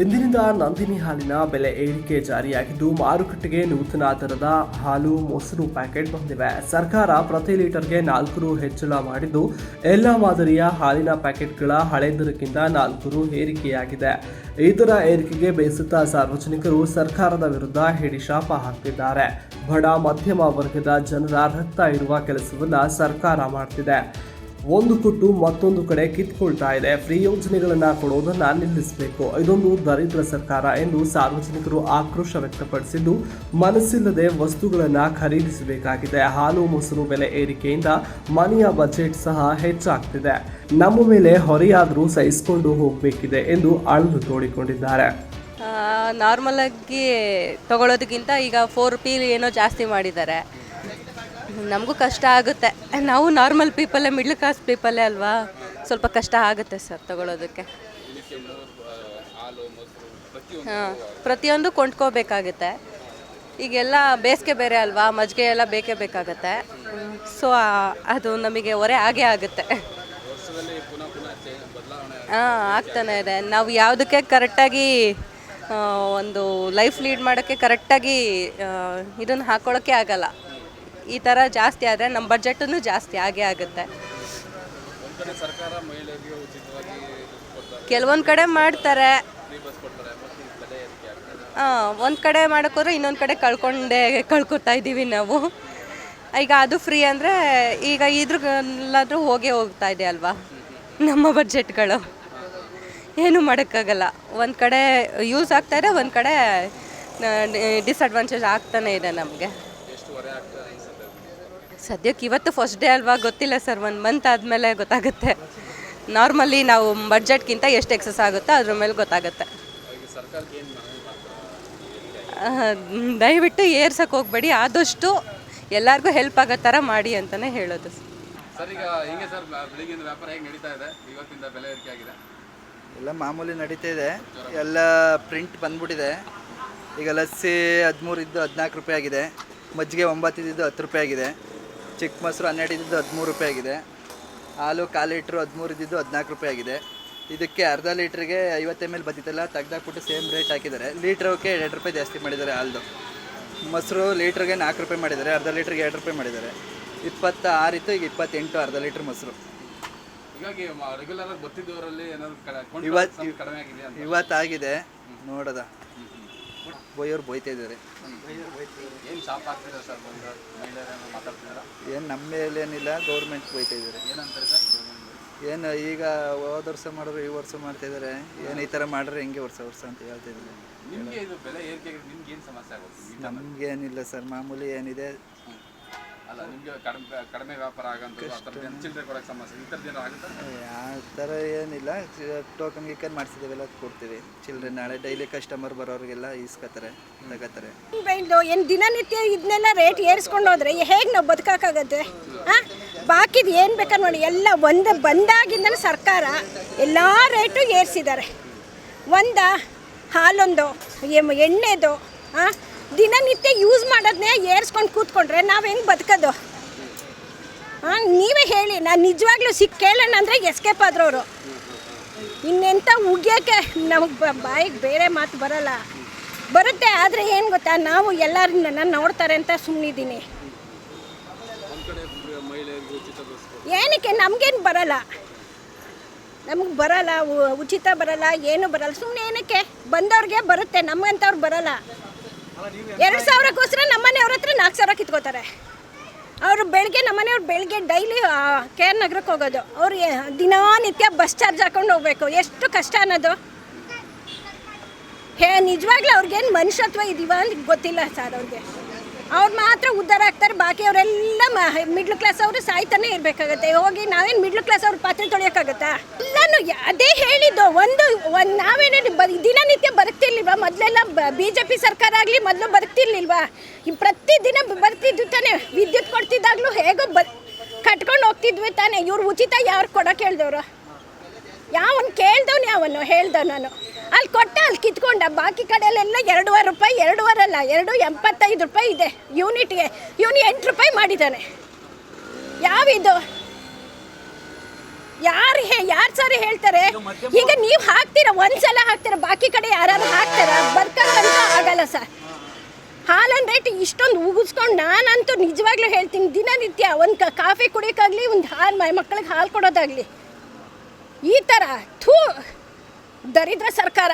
ಇಂದಿನಿಂದ ನಂದಿನಿ ಹಾಲಿನ ಬೆಲೆ ಏರಿಕೆ ಜಾರಿಯಾಗಿದ್ದು, ಮಾರುಕಟ್ಟೆಗೆ ನೂತನ ದರದ ಹಾಲು, ಮೊಸರು ಪ್ಯಾಕೆಟ್ ಬಂದಿವೆ. ಸರ್ಕಾರ ಪ್ರತಿ ಲೀಟರ್ಗೆ ನಾಲ್ಕು ರು ಹೆಚ್ಚಳ ಮಾಡಿದ್ದು, ಎಲ್ಲ ಮಾದರಿಯ ಹಾಲಿನ ಪ್ಯಾಕೆಟ್ಗಳ ಹಳೆ ದರಕ್ಕಿಂತ ನಾಲ್ಕು ರು ಏರಿಕೆಯಾಗಿದೆ. ಇದರ ಏರಿಕೆಗೆ ಬೇಸತ್ತ ಸಾರ್ವಜನಿಕರು ಸರ್ಕಾರದ ವಿರುದ್ಧ ಹಿಡಿಶಾಪ ಹಾಕ್ತಿದ್ದಾರೆ ಬಡ, ಮಧ್ಯಮ ವರ್ಗದ ಜನರ ರಕ್ತ ಇರುವ ಕೆಲಸವನ್ನ ಸರ್ಕಾರ ಮಾಡ್ತಿದೆ. ಒಂದು ಕೊಟ್ಟು ಮತ್ತೊಂದು ಕಡೆ ಕಿತ್ಕೊಳ್ತಾ ಇದೆ. ಫ್ರೀ ಯೋಜನೆಗಳನ್ನ ಕೊಡೋದನ್ನು ನಿಲ್ಲಿಸಬೇಕು. ಇದೊಂದು ದರಿದ್ರ ಸರ್ಕಾರ ಎಂದು ಸಾರ್ವಜನಿಕರು ಆಕ್ರೋಶ ವ್ಯಕ್ತಪಡಿಸಿದ್ದು, ಮನಸ್ಸಿಲ್ಲದೆ ವಸ್ತುಗಳನ್ನು ಖರೀದಿಸಬೇಕಾಗಿದೆ. ಹಾಲು, ಮೊಸರು ಬೆಲೆ ಏರಿಕೆಯಿಂದ ಮನೆಯ ಬಜೆಟ್ ಸಹ ಹೆಚ್ಚಾಗ್ತಿದೆ. ನಮ್ಮ ಮೇಲೆ ಹೊರೆಯಾದರೂ ಸಹಿಸಿಕೊಂಡು ಹೋಗಬೇಕಿದೆ ಎಂದು ಅಳಲು ತೋಡಿಕೊಂಡಿದ್ದಾರೆ. ನಾರ್ಮಲಾಗಿ ತಗೊಳ್ಳೋದಕ್ಕಿಂತ ಈಗ ಫೋರ್ ರುಪೀಲಿ ಏನೋ ಜಾಸ್ತಿ ಮಾಡಿದ್ದಾರೆ. ನಮಗೂ ಕಷ್ಟ ಆಗುತ್ತೆ. ನಾವು ನಾರ್ಮಲ್ ಪೀಪಲ್ಲೇ ಮಿಡ್ಲ್ ಕ್ಲಾಸ್ ಪೀಪಲ್ಲೇ ಅಲ್ವಾ? ಸ್ವಲ್ಪ ಕಷ್ಟ ಆಗುತ್ತೆ ಸರ್ ತಗೊಳ್ಳೋದಕ್ಕೆ ಹಾಂ, ಪ್ರತಿಯೊಂದು ಕೊಂಡ್ಕೋಬೇಕಾಗುತ್ತೆ. ಈಗೆಲ್ಲ ಬೇಸಿಗೆ ಬೇರೆ ಅಲ್ವಾ? ಮಜ್ಜಿಗೆ ಎಲ್ಲ ಬೇಕೇ ಬೇಕಾಗುತ್ತೆ. ಸೊ ಅದು ನಮಗೆ ಹೊರೆ ಆಗೇ ಆಗುತ್ತೆ. ಹಾಂ, ಆಗ್ತಾನೆ ಇದೆ. ನಾವು ಯಾವುದಕ್ಕೆ ಕರೆಕ್ಟಾಗಿ ಒಂದು ಲೈಫ್ ಲೀಡ್ ಮಾಡೋಕ್ಕೆ ಕರೆಕ್ಟಾಗಿ ಇದನ್ನು ಹಾಕ್ಕೊಳ್ಳೋಕ್ಕೆ ಆಗಲ್ಲ. ಈ ಥರ ಜಾಸ್ತಿ ಆದರೆ ನಮ್ಮ ಬಜೆಟನ್ನು ಜಾಸ್ತಿ ಆಗೇ ಆಗುತ್ತೆ. ಕೆಲವೊಂದು ಕಡೆ ಮಾಡ್ತಾರೆ. ಹಾಂ ಒಂದು ಕಡೆ ಮಾಡೋಕ್ಕೋದ್ರೆ ಇನ್ನೊಂದು ಕಡೆ ಕಳ್ಕೊಂಡೇ ಕಳ್ಕೊತಾ ಇದ್ದೀವಿ ನಾವು. ಈಗ ಅದು ಫ್ರೀ ಅಂದರೆ ಈಗ ಇದ್ರಲ್ಲಾದರೂ ಹೋಗೇ ಹೋಗ್ತಾ ಇದೆ ಅಲ್ವಾ? ನಮ್ಮ ಬಜೆಟ್ಗಳು. ಏನು ಮಾಡೋಕ್ಕಾಗಲ್ಲ. ಒಂದು ಕಡೆ ಯೂಸ್ ಆಗ್ತಾ ಇದೆ, ಒಂದು ಕಡೆ ಡಿಸ್ಅಡ್ವಾಂಟೇಜ್ ಆಗ್ತಾನೆ ಇದೆ ನಮಗೆ. ಸದ್ಯಕ್ಕೆ ಇವತ್ತು ಫಸ್ಟ್ ಡೇ ಅಲ್ವಾ? ಗೊತ್ತಿಲ್ಲ ಸರ್ ಒಂದು ಮಂತ್ ಆದಮೇಲೆ ಗೊತ್ತಾಗುತ್ತೆ. ನಾರ್ಮಲಿ ನಾವು ಬಡ್ಜೆಟ್ಗಿಂತ ಎಷ್ಟು ಎಕ್ಸಸ್ ಆಗುತ್ತೋ ಅದ್ರ ಮೇಲೆ ಗೊತ್ತಾಗುತ್ತೆ. ದಯವಿಟ್ಟು ಏರ್ಸಕ್ಕೆ ಹೋಗಬೇಡಿ. ಆದಷ್ಟು ಎಲ್ಲರಿಗೂ ಹೆಲ್ಪ್ ಆಗೋ ಥರ ಮಾಡಿ ಅಂತಲೇ ಹೇಳೋದು ಸರ್ ಈಗ ಹಿಂಗೆ ಸರ್ ಬೆಳಿಗ್ಗೆಯಿಂದ ವ್ಯಾಪಾರ ಹೇಗೆ ನಡೀತಾ ಇದೆ? ಇವತ್ತಿಂದ ಬೆಲೆ ಏರಿಕೆ ಎಲ್ಲ ಮಾಮೂಲಿ ನಡೀತಾ ಇದೆ. ಎಲ್ಲ ಪ್ರಿಂಟ್ ಬಂದ್ಬಿಟ್ಟಿದೆ. ಈಗ ಲಸ್ಸಿ ಹದಿಮೂರು ಇದ್ದು ಹದಿನಾಲ್ಕು ರೂಪಾಯಿ ಆಗಿದೆ. ಮಜ್ಜಿಗೆ ಒಂಬತ್ತಿದ್ದು ಇದ್ದಿದ್ದು ಹತ್ತು ರೂಪಾಯಿ ಆಗಿದೆ. ಚಿಕ್ಕ ಮೊಸರು ಹನ್ನೆರಡು ಇದ್ದಿದ್ದು ಹದಿಮೂರು ರೂಪಾಯಿ ಆಗಿದೆ. ಹಾಲು ಕಾಲು ಲೀಟ್ರು ಹದಿಮೂರು ಇದ್ದಿದ್ದು ಹದಿನಾಲ್ಕು ರೂಪಾಯಿ ಆಗಿದೆ. ಇದಕ್ಕೆ ಅರ್ಧ ಲೀಟ್ರಿಗೆ ಐವತ್ತು ಎಂ ಎಲ್ ಬತ್ತಿತ್ತಲ್ಲ ತೆಗ್ದಾಕ್ಬಿಟ್ಟು ಸೇಮ್ ರೇಟ್ ಹಾಕಿದ್ದಾರೆ. ಲೀಟ್ರಕ್ಕೆ ಎರಡು ರೂಪಾಯಿ ಜಾಸ್ತಿ ಮಾಡಿದ್ದಾರೆ ಹಾಲ್ದು. ಮೊಸರು ಲೀಟ್ರಿಗೆ ನಾಲ್ಕು ರೂಪಾಯಿ ಮಾಡಿದ್ದಾರೆ ಅರ್ಧ ಲೀಟ್ರಿಗೆ ಎರಡು ರೂಪಾಯಿ ಮಾಡಿದ್ದಾರೆ. ಇಪ್ಪತ್ತ ಆರು ಇತ್ತು ಈಗ ಇಪ್ಪತ್ತೆಂಟು ಅರ್ಧ ಲೀಟ್ರ್ ಮೊಸರು. ಇವತ್ತು ಇವತ್ತಾಗಿದೆ. ನೋಡದ. ಬೈಯೋರು ಬೊಯ್ತಾ ಇದ್ದಾರೆ. ಏನು ನಮ್ಮ ಮೇಲೇನಿಲ್ಲ ಗೌರ್ಮೆಂಟ್ ಬೈತಾ ಇದ್ದಾರೆ. ಏನು ಈಗ ಹೋದ ವರ್ಷ ಮಾಡಿದ್ರು ಈ ವರ್ಷ ಮಾಡ್ತಾ ಇದ್ದಾರೆ. ಏನು ಈ ಥರ ಮಾಡಿದ್ರೆ ಹೆಂಗೆ ವರ್ಷ ವರ್ಷ ಅಂತ ಹೇಳ್ತಾ ಇದ್ದಾರೆ. ನಮಗೇನಿಲ್ಲ ಸರ್ ಮಾಮೂಲಿ ಏನಿದೆ. ಅಲ್ಲ ನಿಮಗೆ ಕಡಿಮೆ ಕಡಿಮೆ ವ್ಯಾಪಾರ ಆಗಂತದ್ದು ಆ ಥರದ್ದು ಏನು ಚಿಲ್ಲರೆ ಕೊಡೋಕ್ಕೆ ಸಮಸ್ಯೆ. ಈ ಥರದ್ದು ಏನಾರು ಆಗುತ್ತಾ? ಆ ಥರ ಏನಿಲ್ಲ. ಟೋಕನ್ ಗೀಕನ್ ಮಾಡಿಸಿದೇವೆಲ್ಲ ಕೊಡ್ತೀವಿ. ಚಿಲ್ಲರೆ ನಾಳೆ ಡೈಲಿ ಕಸ್ಟಮರ್ ಬರೋರಿಗೆಲ್ಲ ಇಸ್ಕೊತಾರೆ ತಗೋತಾರೆ. ಬೈಂಡು ಏನು ದಿನನಿತ್ಯ ಇದನ್ನೆಲ್ಲ ರೇಟ್ ಏರಿಸ್ಕೊಂಡು ಹೋದ್ರೆ ಹೇಗೆ ನಾವು ಬದುಕೋಕ್ಕಾಗತ್ತೆ? ಹಾಂ? ಬಾಕಿದು ಏನು ಬೇಕಾ ನೋಡಿ ಎಲ್ಲ ಒಂದು ಬಂದಾಗಿಂದ ಸರ್ಕಾರ ಎಲ್ಲ ರೇಟು ಏರಿಸಿದ್ದಾರೆ. ಒಂದ ಹಾಲೊಂದು ಎಣ್ಣೆದು ಹಾಂ? ದಿನನಿತ್ಯ ಯೂಸ್ ಮಾಡೋದನ್ನೇ ಏರ್ಸ್ಕೊಂಡು ಕೂತ್ಕೊಂಡ್ರೆ ನಾವು ಹೆಂಗೆ ಬದುಕೋದು? ಹಾಂ, ನೀವೇ ಹೇಳಿ, ನಾನು ನಿಜವಾಗ್ಲೂ ಸಿಕ್ಕ ಕೇಳೋಣ ಅಂದರೆ ಎಸ್ಕೇಪ್ ಆದ್ರವರು. ಇನ್ನೆಂಥ ಉಗಿಯೋಕ್ಕೆ ನಮಗೆ ಬಾಯಿಗೆ ಬೇರೆ ಮಾತು ಬರಲ್ಲ. ಬರುತ್ತೆ, ಆದರೆ ಏನು ಗೊತ್ತಾ, ನಾವು ಎಲ್ಲರೂ ನನ್ನ ನೋಡ್ತಾರೆ ಅಂತ ಸುಮ್ಮನಿದ್ದೀನಿ ಏನಕ್ಕೆ, ನಮಗೇನು ಬರಲ್ಲ. ನಮಗೆ ಬರಲ್ಲ ಉಚಿತ ಬರಲ್ಲ, ಏನು ಬರಲ್ಲ ಸುಮ್ಮನೆ ಏನಕ್ಕೆ? ಬಂದವ್ರಿಗೆ ಬರುತ್ತೆ, ನಮಗಂತವ್ರು ಬರಲ್ಲ. ಎರಡು ಸಾವಿರಕ್ಕೋಸ್ಕರ ನಮ್ಮನೆಯವ್ರ ಹತ್ರ ನಾಲ್ಕು ಸಾವಿರ ಕಿತ್ಕೋತಾರೆ. ಅವರು ಬೆಳಗ್ಗೆ ನಮ್ಮನೆಯವ್ರು ಬೆಳಗ್ಗೆ ಡೈಲಿ ಕೆ ಆರ್ ನಗರಕ್ಕೆ ಹೋಗೋದು. ಅವ್ರು ದಿನನಿತ್ಯ ಬಸ್ ಚಾರ್ಜ್ ಹಾಕೊಂಡು ಹೋಗ್ಬೇಕು. ಎಷ್ಟು ಕಷ್ಟ ಅನ್ನೋದು. ಹೇ, ನಿಜವಾಗ್ಲೂ ಅವ್ರಿಗೇನು ಮನುಷ್ಯತ್ವ ಇದೀವ ಅಂತ ಗೊತ್ತಿಲ್ಲ ಸರ್ ಅವ್ರಿಗೆ. ಅವ್ರು ಮಾತ್ರ ಉದ್ಧಾರ ಆಗ್ತಾರೆ, ಬಾಕಿ ಅವರೆಲ್ಲ ಮಿಡ್ಲ್ ಕ್ಲಾಸ್ ಅವರು ಸಾಯ್ತಾನೆ ಇರಬೇಕಾಗತ್ತೆ. ಹೋಗಿ ನಾವೇನು ಮಿಡ್ಲ್ ಕ್ಲಾಸ್ ಅವ್ರ ಪಾತ್ರೆ ತೊಳೆಯೋಕ್ಕಾಗತ್ತಾ? ಎಲ್ಲಾನು ಅದೇ ಹೇಳಿದ್ದು, ಒಂದು ಒಂದು ನಾವೇನೇ ದಿನನಿತ್ಯ ಬದುಕ್ತಿರ್ಲಿಲ್ವಾ ಮೊದಲೆಲ್ಲ ಬಿ ಜೆ ಪಿ ಸರ್ಕಾರ ಆಗಲಿ ಮೊದಲು ಬದುಕ್ತಿರ್ಲಿಲ್ವಾ ಪ್ರತಿದಿನ ಬರ್ತಿದ್ದು ತಾನೇ. ವಿದ್ಯುತ್ ಕೊಡ್ತಿದ್ದಾಗಲೂ ಹೇಗೋ ಬ ಕಟ್ಕೊಂಡು ಹೋಗ್ತಿದ್ವಿ ತಾನೇ. ಇವ್ರು ಉಚಿತ ಯಾರು ಕೊಡೋಕೆ ಹೇಳ್ದವ್ರು? ಯಾವನ್ ಕೇಳ್ದವ್ನು ಯಾವನು? ಹೇಳ್ದ ನಾನು. ಅಲ್ಲಿ ಕೊಟ್ಟ ಅಲ್ಲಿ ಕಿತ್ಕೊಂಡ. ಬಾಕಿ ಕಡೆಯಲ್ಲೆಲ್ಲ ಎರಡೂವರೆ ರೂಪಾಯಿ ಎರಡೂವರೆ ಅಲ್ಲ ಎರಡು ಎಂಬತ್ತೈದು ರೂಪಾಯಿ ಇದೆ ಯೂನಿಟ್ಗೆ. ಇವನು ಎಂಟು ರೂಪಾಯಿ ಮಾಡಿದ್ದಾನೆ. ಯಾವಿದು? ಯಾರು ಹೇ ಯಾರು ಸಾರಿ ಹೇಳ್ತಾರೆ? ಈಗ ನೀವು ಹಾಕ್ತೀರ? ಒಂದ್ಸಲ ಹಾಕ್ತೀರ? ಬಾಕಿ ಕಡೆ ಯಾರು ಹಾಕ್ತಾರ? ಬರ್ಕಂತ ಆಗಲ್ಲ ಸರ್. ಹಾಲನ್ ರೇಟ್ ಇಷ್ಟೊಂದು ಉಗಿಸ್ಕೊಂಡು ನಾನಂತೂ ನಿಜವಾಗ್ಲೂ ಹೇಳ್ತೀನಿ ದಿನನಿತ್ಯ ಒಂದು ಕ ಕಾಫಿ ಕುಡಿಯೋಕ್ಕಾಗಲಿ ಒಂದು ಹಾಲು ಮಕ್ಕಳಿಗೆ ಹಾಲು ಕೊಡೋದಾಗಲಿ. ಈ ಥರ ಥೂ. ದರಿದ್ರ ಸರ್ಕಾರ.